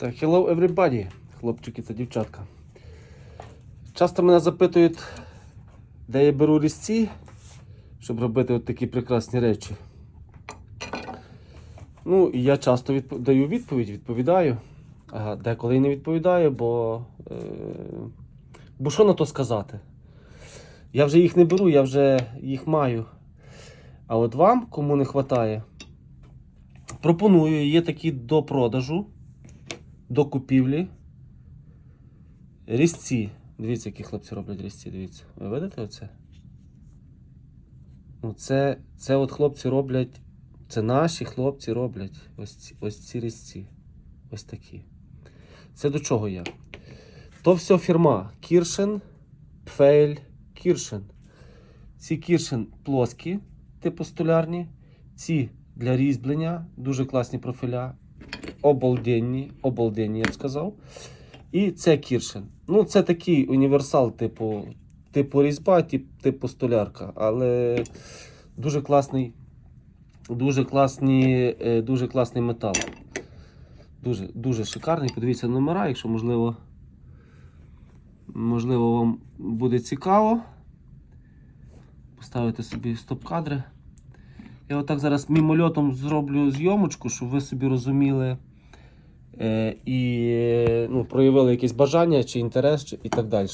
Так, hello everybody, хлопчики та дівчатка. Часто мене запитують, де я беру різці, щоб робити от такі прекрасні речі. Ну, і я часто відп... даю відповідь, відповідаю. А деколи і не відповідаю, бо. Е... Бо що на то сказати? Я вже їх не беру, я вже їх маю. А от вам, кому не вистачає, пропоную, є такі до продажу, до купівлі. Різці. Дивіться, які хлопці роблять різці, дивіться. Ви видите оце? Ну, це, це от хлопці роблять. Це наші хлопці роблять ось ці, ось ці різці. Ось такі. Це до чого я? То все фірма Кіршен, Пфейль, Кіршен. Ці Кіршен плоскі, типу столярні. Ці для різьблення, дуже класні профіля. Обалденні, обалденні, я б сказав. І це Кіршен. Ну, це такий універсал, типу, типу різьба, тип, типу столярка. Але дуже класний, дуже класний, е, дуже класний метал. Дуже, дуже шикарний. Подивіться номера, якщо можливо, можливо, вам буде цікаво. Поставити собі стоп-кадри. Я отак зараз мімольотом зроблю зйомочку, щоб ви собі розуміли і е, ну, проявили якесь бажання чи інтерес, чи, і так далі.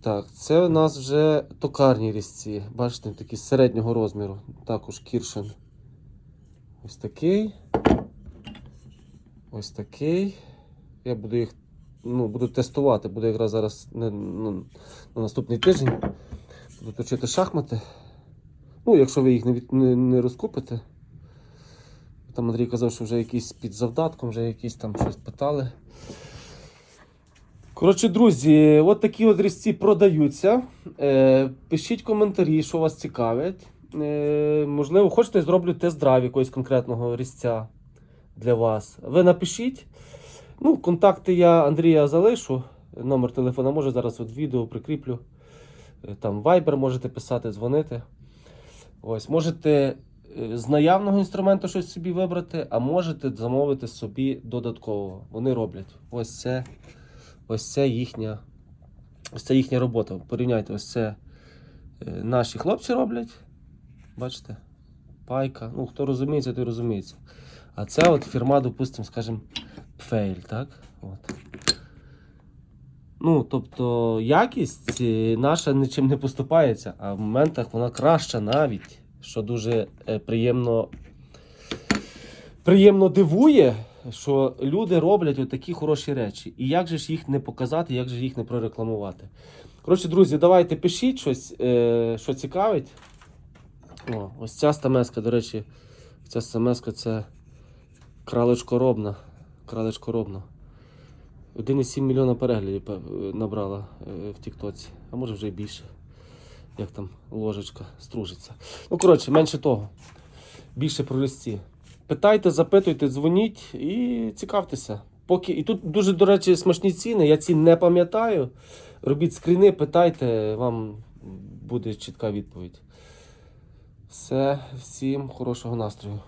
Так, це у нас вже токарні різці. Бачите, такі середнього розміру. Також кіршен. Ось такий. Ось такий. Я буду їх ну, буду тестувати, буду якраз зараз на, ну, на наступний тиждень. Буду точити шахмати. Ну, якщо ви їх не, не, не розкупите. Там Андрій казав, що вже якісь під завдатком, вже якісь там щось питали. Коротше, друзі, от такі от різці продаються. Е, пишіть коментарі, що вас цікавить. Е, можливо, хочете, зроблю тест-драйв якогось конкретного різця для вас. Ви напишіть. Ну, контакти я Андрія залишу. Номер телефона може зараз от відео прикріплю. Е, Там Viber можете писати, дзвонити. Ось, можете з наявного інструменту щось собі вибрати, а можете замовити собі додатково. Вони роблять. Ось це, ось це їхня, ось це їхня робота. Порівняйте, ось це е, наші хлопці роблять. Бачите? Пайка. Ну, хто розуміється, той розуміється. А це от фірма, допустимо, скажімо, Пфейль, так? От. Ну, тобто якість е, наша нічим не поступається, а в моментах вона краща навіть, що дуже е, приємно, приємно дивує, що люди роблять отакі хороші речі. І як же ж їх не показати, як же їх не прорекламувати. Коротше, друзі, давайте пишіть щось, е, що цікавить. О, ось ця стамеска, до речі, ця стамеска це кралечкоробна. Кралечкоробна. 1,7 мільйона переглядів набрала е, в Тіктоці, а може вже й більше. Як там ложечка стружиться. Ну, коротше, менше того. Більше про листі. Питайте, запитуйте, дзвоніть і цікавтеся. Поки... І тут дуже, до речі, смачні ціни. Я ці не пам'ятаю. Робіть скріни, питайте, вам буде чітка відповідь. Все, всім хорошого настрою.